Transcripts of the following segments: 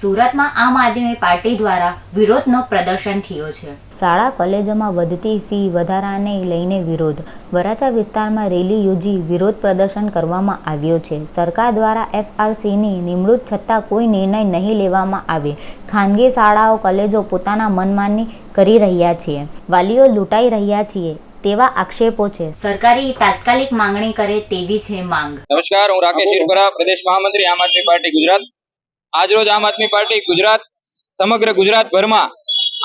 સુરતમાં આમ આદમી પાર્ટી દ્વારા વિરોધનો પ્રદર્શન થયો છે. શાળા કોલેજોમાં વધતી ફી વધારાને લઈને વિરોધ. વરાછા વિસ્તારમાં રેલી યોજી વિરોધ પ્રદર્શન કરવામાં આવ્યો છે. સરકાર દ્વારા એફઆરસીની નિમણૂક છતાં કોઈ નિર્ણય નહીં લેવામાં આવે. ખાનગી શાળાઓ કોલેજો પોતાના મનમાની કરી રહ્યા છે. વાલીઓ લૂંટાઈ રહ્યા છીએ તેવા આક્ષેપો છે. સરકારી તાત્કાલિક માંગણી કરે તેવી છે માંગ. નમસ્કાર હું રાકેશ પ્રદેશ મહામંત્રી આમ આદમી પાર્ટી ગુજરાત. આજરોજ આમ આદમી પાર્ટી ગુજરાત, સમગ્ર ગુજરાતભરમાં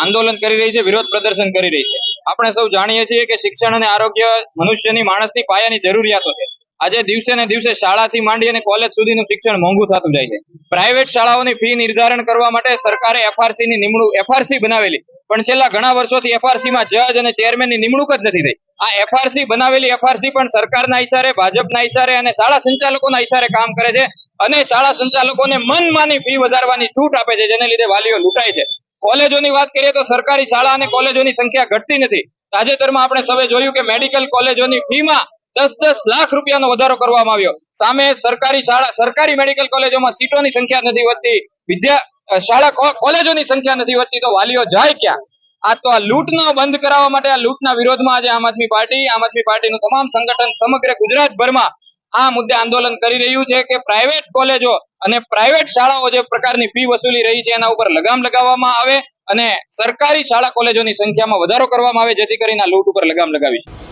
આંદોલન કરી રહી છે, વિરોધ પ્રદર્શન કરી રહી છે. આપણે સૌ જાણીએ છીએ કે શિક્ષણ અને આરોગ્ય મનુષ્યની માણસની પાયાની જરૂરિયાતો છે. આજે દિવસે ને દિવસે શાળાથી માંડી અને કોલેજ સુધીનું શિક્ષણ મોંઘું થતું જાય છે. પ્રાઇવેટ શાળાઓની ફી નિર્ધારણ કરવા માટે સરકારે એફઆરસી ની નિમણૂક એફઆરસી બનાવેલી. પણ છેલ્લા ઘણા વર્ષોથી એફઆરસી માં જજ અને ચેરમેનની નિમણૂક જ નથી થઈ. આ એફઆરસી બનાવેલી એફઆરસી પણ સરકારના ઇશારે ભાજપના ઇશારે અને શાળા સંચાલકોના ઈશારે કામ કરે છે. અને શાળા સંચાલકોને મનમાની ફી વધારવાની છૂટ આપે છે, જેને લીધે વાલીઓ લૂંટાય છે. કોલેજોની વાત કરીએ તો સરકારી શાળા અને કોલેજોની સંખ્યા ઘટતી નથી. તાજેતરમાં આપણે સૌએ જોયું કે મેડિકલ કોલેજોની ફીમાં દસ દસ લાખ રૂપિયાનો વધારો કરવામાં આવ્યો. સામે સરકારી શાળા, સરકારી મેડિકલ કોલેજોમાં સીટોની સંખ્યા નથી વધતી, વિદ્યા શાળા કોલેજોની સંખ્યા નથી વધતી, તો વાલીઓ જાય ક્યાં? આ તો આ લૂંટનો બંધ કરાવવા માટે, આ લૂંટના વિરોધમાં આજે આમ આદમી પાર્ટી, આમ આદમી પાર્ટીનું તમામ સંગઠન સમગ્ર ગુજરાતભરમાં આ મુદ્દે આંદોલન કરી રહ્યું છે કે પ્રાઇવેટ કોલેજો અને પ્રાઇવેટ શાળાઓ જે પ્રકારની ફી વસૂલી રહી છે એના ઉપર લગામ લગાવવામાં આવે અને સરકારી શાળા કોલેજોની સંખ્યામાં વધારો કરવામાં આવે જેથી કરીને આ લૂંટ ઉપર લગામ લગાવી છે